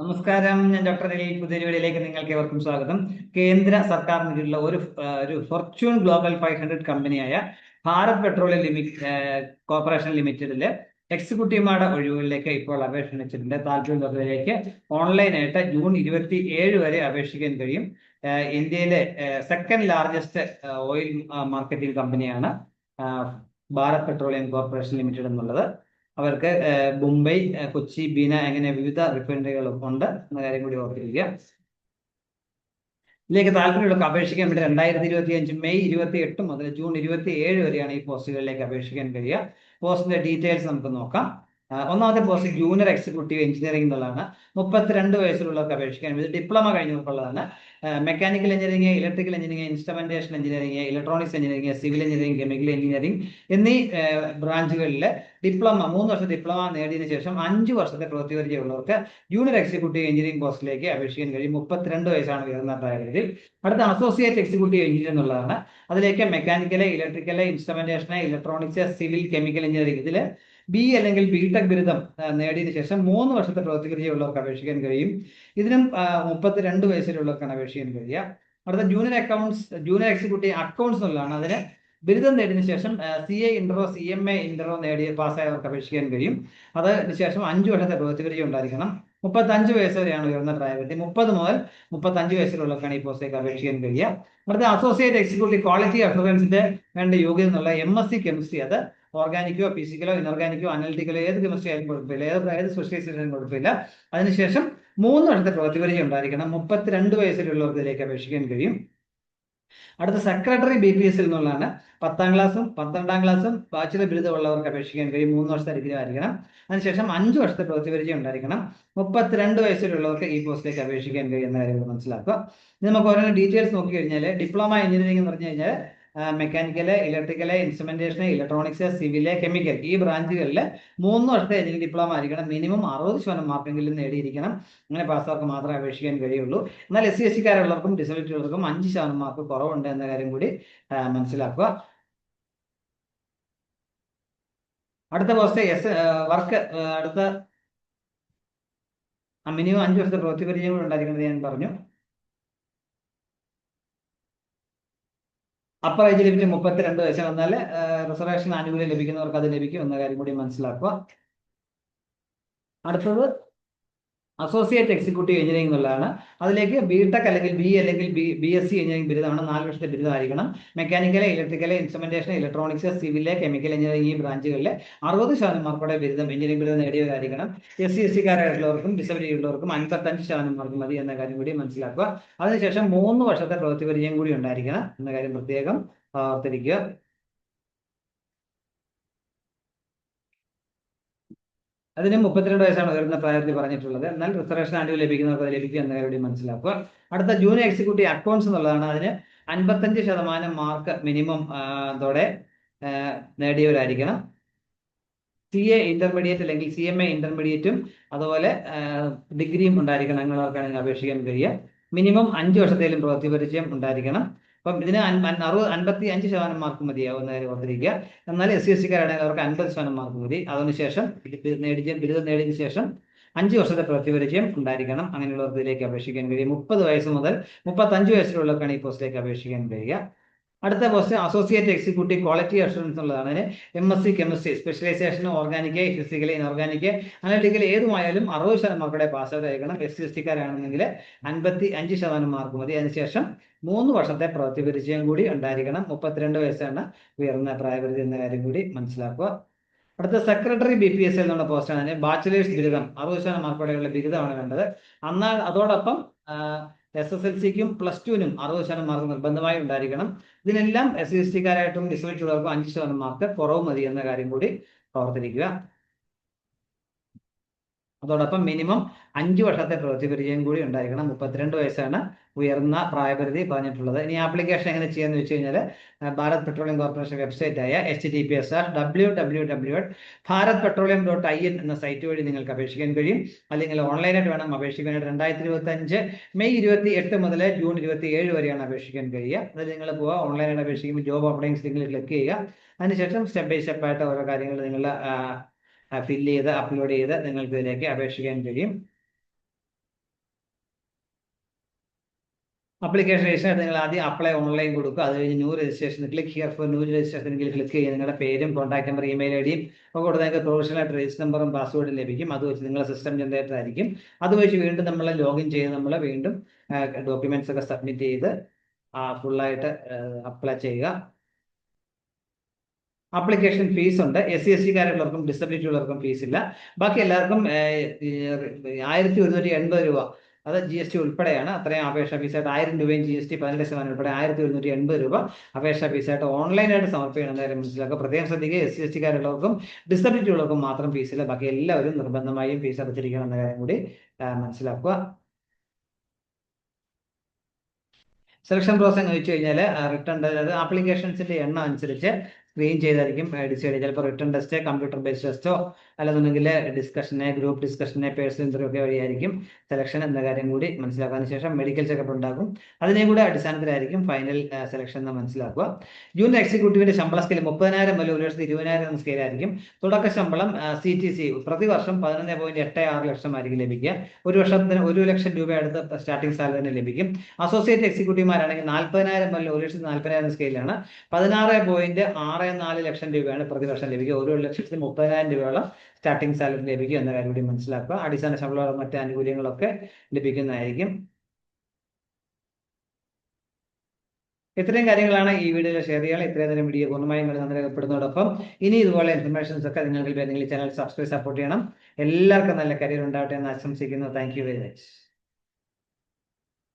നമസ്കാരം ഞാൻ ഡോക്ടർ അലി പുതിയവരിലേക്ക് നിങ്ങൾക്ക് ഏവർക്കും സ്വാഗതം. കേന്ദ്ര സർക്കാരിന് കീഴിലുള്ള ഒരു ഒരു ഫോർച്യൂൺ ഗ്ലോബൽ ഫൈവ് ഹൺഡ്രഡ് കമ്പനിയായ ഭാരത് പെട്രോളിയം ലിമിറ്റ് കോർപ്പറേഷൻ ലിമിറ്റഡിൽ എക്സിക്യൂട്ടീവ്മാരുടെ ഒഴിവുകളിലേക്ക് ഇപ്പോൾ അപേക്ഷ ക്ഷണിച്ചിട്ടുണ്ട്. താല്പര്യമുള്ളവരിലേക്ക് ഓൺലൈനായിട്ട് ജൂൺ ഇരുപത്തി ഏഴ് വരെ അപേക്ഷിക്കാൻ കഴിയും. ഇന്ത്യയിലെ സെക്കൻഡ് ലാർജസ്റ്റ് ഓയിൽ മാർക്കറ്റിംഗ് കമ്പനിയാണ് ഭാരത് പെട്രോളിയം കോർപ്പറേഷൻ ലിമിറ്റഡ് എന്നുള്ളത്. അവർക്ക് മുംബൈ കൊച്ചി ബീന അങ്ങനെ വിവിധ റിഫൈനറികളും ഉണ്ട് എന്ന കാര്യം കൂടി ഓർത്തിരിക്കുക. ഇതിലേക്ക് താല്പര്യമുള്ളവർക്ക് അപേക്ഷിക്കാൻ വേണ്ടി രണ്ടായിരത്തി ഇരുപത്തി അഞ്ച് മെയ് ഇരുപത്തി എട്ട് മുതൽ ജൂൺ ഇരുപത്തി ഏഴ് വരെയാണ് ഈ പോസ്റ്റുകളിലേക്ക് അപേക്ഷിക്കാൻ കഴിയുക. പോസ്റ്റിന്റെ ഡീറ്റെയിൽസ് നമുക്ക് നോക്കാം. ഒന്നാമത്തെ പോസ്റ്റ് ജൂനിയർ എക്സിക്യൂട്ടീവ് എഞ്ചിനീയറിംഗ് എന്നുള്ളതാണ്. മുപ്പത്തിരണ്ട് വയസ്സിലുള്ളവർക്ക് അപേക്ഷിക്കാൻ ഇത് diploma കഴിഞ്ഞവർക്കുള്ളതാണ് mechanical engineering electrical engineering instrumentation engineering electronics engineering civil engineering chemical engineering എന്നീ ബ്രാഞ്ചുകളിൽ ഡിപ്ലോമ മൂന്ന് വർഷം ഡിപ്ലോമ നേടിയതിനു ശേഷം അഞ്ച് വർഷത്തെ പ്രവൃത്തി പരിചയമുള്ളവർക്ക് ജൂനിയർ എക്സിക്യൂട്ടീവ് എഞ്ചിനീയറിംഗ് പോസ്റ്റിലേക്ക് അപേക്ഷിക്കാൻ കഴിയും. മുപ്പത്തിരണ്ട് വയസ്സാണ് ഉയർന്ന അടുത്ത അസോസിയേറ്റ് എക്സിക്യൂട്ടീവ് എഞ്ചിനീയർ എന്നുള്ളതാണ്. അതിലേക്ക് mechanical electrical instrumentation electronics civil chemical engineering ഇതിൽ ബി അല്ലെങ്കിൽ ബി ടെക് ബിരുദം നേടിയതിനു ശേഷം മൂന്ന് വർഷത്തെ പ്രവൃത്തി പരിചയമുള്ളവർക്ക് അപേക്ഷിക്കാൻ കഴിയും. ഇതിനും മുപ്പത്തി മുപ്പത്തിരണ്ട് വയസ്സിലുള്ളവർക്കാണ് അപേക്ഷിക്കാൻ കഴിയുക. അടുത്ത junior accounts junior executive accounts എന്നുള്ളതാണ് അതിന് ബിരുദം നേടിയതിനു ശേഷം സി എ ഇന്ററോ സി എം എ ഇന്ററോ നേടിയ പാസ്സായവർക്ക് അപേക്ഷിക്കാൻ കഴിയും. അതിന് ശേഷം അഞ്ച് വർഷത്തെ പ്രവൃത്തി പരിചയം ഉണ്ടായിരിക്കണം മുപ്പത്തഞ്ച് വയസ്സ് വരെയാണ് ഉയർന്ന പ്രായപരിധി മുപ്പത് മുതൽ മുപ്പത്തഞ്ച് വയസ്സിലുള്ളവർക്കാണ് ഈ പോസ്റ്റേക്ക് അപേക്ഷിക്കാൻ കഴിയുക. അവിടുത്തെ അസോസിയേറ്റ് എക്സിക്യൂട്ടീവ് ക്വാളിറ്റി അഷുറൻസിന്റെ വേണ്ട യോഗ്യത എന്നുള്ള എം എസ് സി കെമിസ്ട്രി അത് ഓർഗാനിക്കോ ഫിസിക്കലോ ഇനോർഗാനിക്കോ അനലിറ്റിക്കലോ ഏത് കെമിസ്ട്രി ആയാലും കുഴപ്പമില്ല. ഏത് ഏത് സ്പെഷ്യലൈസേഷനും കുഴപ്പമില്ല. അതിനുശേഷം മൂന്ന് വർഷത്തെ പ്രവൃത്തി പരിചയം ഉണ്ടായിരിക്കണം. മുപ്പത്തിരണ്ട് വയസ്സിലുള്ളവർക്ക് ഇതിലേക്ക് അപേക്ഷിക്കാൻ കഴിയും. അടുത്ത സെക്രട്ടറി ബി പി എസ് എന്നുള്ളതാണ് പത്താം ക്ലാസ്സും പന്ത്രണ്ടാം ക്ലാസ്സും ബാച്ചിലർ ബിരുദമുള്ളവർക്ക് അപേക്ഷിക്കാൻ കഴിയും. മൂന്ന് വർഷത്തെ ഡിഗ്രി ആയിരിക്കണം അതിനുശേഷം അഞ്ച് വർഷത്തെ പ്രവൃത്തി പരിചയം ഉണ്ടായിരിക്കണം. മുപ്പത്തിരണ്ട് വയസ്സിലുള്ളവർക്ക് ഈ പോസ്റ്റിലേക്ക് അപേക്ഷിക്കാൻ കഴിയുന്ന കാര്യങ്ങൾ മനസ്സിലാക്കുക. ഇനി നമുക്ക് ഓരോ ഡീറ്റെയിൽസ് നോക്കി കഴിഞ്ഞാൽ ഡിപ്ലോമ എഞ്ചിനീയറിംഗ് എന്ന് പറഞ്ഞു കഴിഞ്ഞാൽ mechanical electrical instrumentation electronics civil chemical ഈ ബ്രാഞ്ചുകളിൽ മൂന്ന് വർഷത്തെ എഞ്ചിനീയറിംഗ് ഡിപ്ലോമ ആയിരിക്കണം. മിനിമം അറുപത് ശതമാനം മാർക്കെങ്കിലും നേടിയിരിക്കണം. അങ്ങനെ പാസ്സാർക്ക് മാത്രമേ അപേക്ഷിക്കാൻ കഴിയുള്ളൂ. എന്നാൽ എസ് സി എസ് സിക്കാരുള്ളവർക്കും ഡിസബിലിറ്റി ഉള്ളവർക്കും അഞ്ച് ശതമാനം മാർക്ക് കുറവുണ്ട് എന്ന കാര്യം കൂടി മനസ്സിലാക്കുക. അടുത്ത പോസ്റ്റ് എസ് വർക്ക് അടുത്ത മിനിമം അഞ്ച് വർഷത്തെ പ്രവൃത്തി പരിചയം കൂടി ഉണ്ടായിരിക്കുന്നത് ഞാൻ പറഞ്ഞു. അപ്പർ ഏജ് ലിമിറ്റ് മുപ്പത്തിരണ്ട് വയസ്സ് വന്നാൽ റിസർവേഷൻ ആനുകൂല്യം ലഭിക്കുന്നവർക്ക് അത് ലഭിക്കും എന്ന കാര്യം കൂടി മനസ്സിലാക്കുക. അടുത്തത് അസോസിയേറ്റ് എക്സിക്യൂട്ടീവ് എഞ്ചിനീയറിംഗ് എന്നുള്ളതാണ്. അതിലേക്ക് ബി ടെക് അല്ലെങ്കിൽ ബി അല്ലെങ്കിൽ B B S C engineering ബിരുദമാണ് നാല് വർഷത്തെ ബിരുദമായിരിക്കണം. മെക്കാനിക്കൽ ഇലക്ട്രിക്കൽ ഇൻസ്ട്രുമെന്റേഷൻ ഇലക്ട്രോണിക്സ് സിവിലെ കെമിക്കൽ എഞ്ചിനീയറിംഗ് ഈ ബ്രാഞ്ചുകളിൽ അറുപത് ശതമാനം മാർക്കോടെ ബിരുദം എഞ്ചിനീയറിംഗ് ബിരുദം നേടിയവരായിരിക്കണം. എസ് സി എസ് സിക്കാരായിട്ടുള്ളവർക്കും ഡിസബിലിറ്റി ഉള്ളവർക്കും അൻപത്തഞ്ച് ശതമാനം മാർക്ക് മതി എന്ന കാര്യം കൂടി മനസ്സിലാക്കുക. അതിനുശേഷം മൂന്ന് വർഷത്തെ പ്രവൃത്തി പരിചയം കൂടി ഉണ്ടായിരിക്കണം എന്ന കാര്യം പ്രത്യേകം ഓർത്തിരിക്കുക അതിന് മുപ്പത്തിരണ്ട് വയസ്സാണ് ഉയർന്ന പ്രായത്തിൽ പറഞ്ഞിട്ടുള്ളത്. എന്നാൽ റിസർവേഷൻ ആൻഡ് ലഭിക്കുന്നവർക്ക് അത് ലഭിക്കും എന്ന കാര്യം മനസ്സിലാക്കുക. അടുത്ത ജൂനിയർ എക്സിക്യൂട്ടീവ് അക്കൗണ്ട്സ് എന്നുള്ളതാണ്. അതിന് അൻപത്തഞ്ച് ശതമാനം മാർക്ക് മിനിമം അതോടെ ആ, നേടിയവരായിരിക്കണം. സി എ ഇന്റർമീഡിയറ്റ് അല്ലെങ്കിൽ സി എം എ ഇന്റർമീഡിയറ്റും അതുപോലെ ഡിഗ്രിയും ഉണ്ടായിരിക്കണം. അങ്ങനെയുള്ളവർക്കാണ് അപേക്ഷിക്കാൻ കഴിയുക. മിനിമം അഞ്ച് വർഷത്തേലും പ്രവൃത്തി പരിചയം ഉണ്ടായിരിക്കണം. അപ്പം ഇതിന് അറുപത് അൻപത്തി അഞ്ച് ശതമാനം മാർക്ക് മതിയാവുന്ന കാര്യം ഓർത്തിരിക്കുക എന്നാൽ എസ് സി എസ് സിക്കാരാണെങ്കിൽ അവർക്ക് അൻപത് ശതമാനം മാർക്ക് മതി. അതിനുശേഷം നേടിയ ബിരുദം നേടിയതിനു ശേഷം അഞ്ച് വർഷത്തെ പ്രവൃത്തി പരിചയം ഉണ്ടായിരിക്കണം. അങ്ങനെയുള്ളവർക്ക് ഇതിലേക്ക് അപേക്ഷിക്കാൻ കഴിയും. മുപ്പത് വയസ്സ് മുതൽ മുപ്പത്തഞ്ച് വയസ്സിലുള്ളവർക്കാണ് ഈ പോസ്റ്റിലേക്ക് അപേക്ഷിക്കാൻ കഴിയുക. അടുത്ത post associate executive quality assurance എന്നുള്ളതാണ് അതിന് M S C chemistry specialisation organic physical inorganic analytical ഏതുമായാലും അറുപത് ശതമാനം മാർക്കോടെ പാസ് ഔട്ട് ആയിരിക്കണം. എസ് സി എസ് ടിക്കാരാണെന്നുണ്ടെങ്കിൽ അൻപത്തി അഞ്ച് ശതമാനം മാർക്ക് മതി. അതിനുശേഷം മൂന്ന് വർഷത്തെ പ്രവൃത്തി പരിചയം കൂടി ഉണ്ടായിരിക്കണം. മുപ്പത്തിരണ്ട് വയസ്സാണ് ഉയർന്ന പ്രായപരിധി എന്ന കാര്യം കൂടി മനസ്സിലാക്കുക. അടുത്ത സെക്രട്ടറി ബി പി എസ് എന്നുള്ള പോസ്റ്റാണ് ബാച്ചിലേഴ്സ് ബിരുദം. അറുപത് ശതമാനം മാർക്കോടെയുള്ള ബിരുദമാണ് വേണ്ടത്. എന്നാൽ അതോടൊപ്പം എസ് എസ് എൽ സിക്കും പ്ലസ് ടുവിനും അറുപത് ശതമാനം മാർക്ക് നിർബന്ധമായി ഉണ്ടായിരിക്കണം. ഇതിനെല്ലാം എസ് സി എസ് ടിക്കാരായിട്ടും ഡിസബിലിറ്റി ഉള്ളവർക്കും അഞ്ച് ശതമാനം മാർക്ക് കുറവ് മതി എന്ന കാര്യം കൂടി ഓർത്തിരിക്കുക അതോടൊപ്പം മിനിമം അഞ്ച് വർഷത്തെ പ്രവൃത്തി പരിചയം കൂടി ഉണ്ടായിരിക്കണം. മുപ്പത്തിരണ്ട് വയസ്സാണ് ഉയർന്ന പ്രായപരിധി പറഞ്ഞിട്ടുള്ളത്. ഇനി ആപ്ലിക്കേഷൻ എങ്ങനെ ചെയ്യാന്ന് വെച്ച് കഴിഞ്ഞാൽ ഭാരത് പെട്രോളിയം കോർപ്പറേഷൻ വെബ്സൈറ്റ് ആയ H T P S or W W W dot Bharat petroleum dot I N എന്ന സൈറ്റ് വഴി നിങ്ങൾക്ക് അപേക്ഷിക്കാൻ കഴിയും. അല്ലെങ്കിൽ ഓൺലൈനായിട്ട് വേണം അപേക്ഷിക്കാനായിട്ട് രണ്ടായിരത്തി ഇരുപത്തി അഞ്ച് മെയ് ഇരുപത്തി എട്ട് മുതൽ ജൂൺ ഇരുപത്തി ഏഴ് വരെയാണ് അപേക്ഷിക്കാൻ കഴിയുക. അത് നിങ്ങൾ പോവുക ഓൺലൈനായിട്ട് അപേക്ഷിക്കുമ്പോൾ ജോബ് അപ്ലൈൻസ് നിങ്ങൾ ക്ലിക്ക് ചെയ്യുക. അതിനുശേഷം സ്റ്റെപ്പ് ബൈ സ്റ്റെപ്പ് ആയിട്ട് ഓരോ കാര്യങ്ങൾ നിങ്ങൾ ഫില്ല് ചെയ്ത് അപ്ലോഡ് ചെയ്ത് നിങ്ങൾക്ക് ഇതിലേക്ക് അപേക്ഷിക്കാൻ കഴിയും. അപ്ലിക്കേഷൻ രജിസ്റ്റർ നിങ്ങൾ ആദ്യം അപ്ലൈ ഓൺലൈൻ കൊടുക്കുക. അത് കഴിഞ്ഞ് new registration click here for new registration click ചെയ്യുക. നിങ്ങളുടെ പേരും കോൺടാക്ട് നമ്പർ ഇമെയിൽ ഐ ഡിയും കൂടെ നിങ്ങൾക്ക് പ്രൊഫഷണലായിട്ട് രജിസ്റ്റർ നമ്പറും പാസ്വേഡും ലഭിക്കും. അത് വെച്ച് നിങ്ങളുടെ സിസ്റ്റം ജനറേറ്റർ ആയിരിക്കും. അത് വെച്ച് വീണ്ടും നമ്മൾ ലോഗിൻ ചെയ്ത് നമ്മൾ വീണ്ടും ഡോക്യുമെന്റ്സ് ഒക്കെ സബ്മിറ്റ് ചെയ്ത് ഫുള്ളായിട്ട് അപ്ലൈ ചെയ്യുക. ആപ്ലിക്കേഷൻ ഫീസ് ഉണ്ട്. എസ് സി എസ് സിക്കാരുള്ളവർക്കും ഡിസബിലിറ്റി ഉള്ളവർക്കും ഫീസ് ഇല്ല. ബാക്കി എല്ലാവർക്കും ആയിരത്തി ഒരുന്നൂറ്റി എൺപത് രൂപ. അത് ജി എസ് ടി ഉൾപ്പെടെയാണ്. അത്രയും അപേക്ഷ ഫീസായിട്ട് ആയിരം രൂപയും ജി എസ് ടി പതിനെട്ട് ശതമാനം ഉൾപ്പെടെ ആയിരത്തി ഒരുന്നൂറ്റി എൺപത് രൂപ അപേക്ഷ ഫീസായിട്ട് ഓൺലൈനായിട്ട് സമർപ്പിക്കണം കാര്യം മനസ്സിലാക്കുക. പ്രത്യേകം ശ്രദ്ധിക്കുക. എസ് സി എസ് ടിക്കാരുള്ളവർക്കും ഡിസബിലിറ്റി ഉള്ളവർക്കും മാത്രം ഫീസ് ഇല്ല. ബാക്കി എല്ലാവരും നിർബന്ധമായും ഫീസ് അടച്ചിരിക്കണം എന്ന കാര്യം കൂടി മനസ്സിലാക്കുക. സെലക്ഷൻ പ്രോസസ് എന്ന് വെച്ച് കഴിഞ്ഞാൽ റിട്ടേൺ അതായത് ആപ്ലിക്കേഷൻസിന്റെ എണ്ണം അനുസരിച്ച് క్లీన్ చేయడానికి డిసైడ్ చేయాలి ఇప్పుడు return test computer based test അല്ലെന്നുണ്ടെങ്കിൽ ഡിസ്കഷനെ ഗ്രൂപ്പ് ഡിസ്കഷനെ പേഴ്സണൽ ഇന്റർവ്യൂ ഒക്കെ വഴിയായിരിക്കും സെലക്ഷൻ എന്ന കാര്യം കൂടി മനസ്സിലാക്കാതിന് ശേഷം മെഡിക്കൽ ചെക്കപ്പ് ഉണ്ടാകും. അതിനെ കൂടെ അടിസ്ഥാനത്തിലായിരിക്കും ഫൈനൽ സെലക്ഷൻ എന്ന് മനസ്സിലാക്കുക. ജൂനിയർ എക്സിക്യൂട്ടീവിന്റെ ശമ്പള സ്കെയിൽ മുപ്പതിനായിരം മുതൽ ഒരു ലക്ഷത്തി ഇരുപതിനായിരം എന്ന സ്കെയിലായിരിക്കും തുടക്ക ശമ്പളം സി ടി സി പ്രതിവർഷം പതിനൊന്ന് പോയിന്റ് എട്ട് ആറ് ലക്ഷം ആയിരിക്കും ലഭിക്കുക. ഒരു വർഷത്തിന് ഒരു ലക്ഷം രൂപ അടുത്ത സ്റ്റാർട്ടിംഗ് സാലറി തന്നെ ലഭിക്കും. അസോസിയേറ്റ് എക്സിക്യൂട്ടീവുമാരാണെങ്കിൽ നാൽപ്പതിനായിരം മുതൽ ഒരു ലക്ഷത്തി നാൽപ്പതിനായിരം സ്കെയിലാണ് പതിനാറ് പോയിന്റ് ആറ് നാല് ലക്ഷം രൂപയാണ് പ്രതിവർഷം ലഭിക്കുക. ഒരു ലക്ഷത്തി മുപ്പതിനായിരം രൂപയോളം സ്റ്റാർട്ടിംഗ് സാലറി ലഭിക്കും എന്ന കാര്യം കൂടി മനസ്സിലാക്കുക. അടിസ്ഥാന ശമ്പളം മറ്റ് ആനുകൂല്യങ്ങളൊക്കെ ലഭിക്കുന്നതായിരിക്കും. ഇത്രയും കാര്യങ്ങളാണ് ഈ വീഡിയോയിൽ ഷെയർ ചെയ്യാൻ. ഇത്രയും നേരം വീഡിയോ പൂർണമായും നന്ദി രേഖപ്പെടുന്നതോടൊപ്പം ഇനി ഇതുപോലെ ഇൻഫർമേഷൻസ് ഒക്കെ നിങ്ങൾക്ക് നിങ്ങൾ ചാനൽ സബ്സ്ക്രൈബ് സപ്പോർട്ട് ചെയ്യണം. എല്ലാവർക്കും നല്ല കരിയർ ഉണ്ടാവട്ടെ എന്ന് ആശംസിക്കുന്നു. Thank very much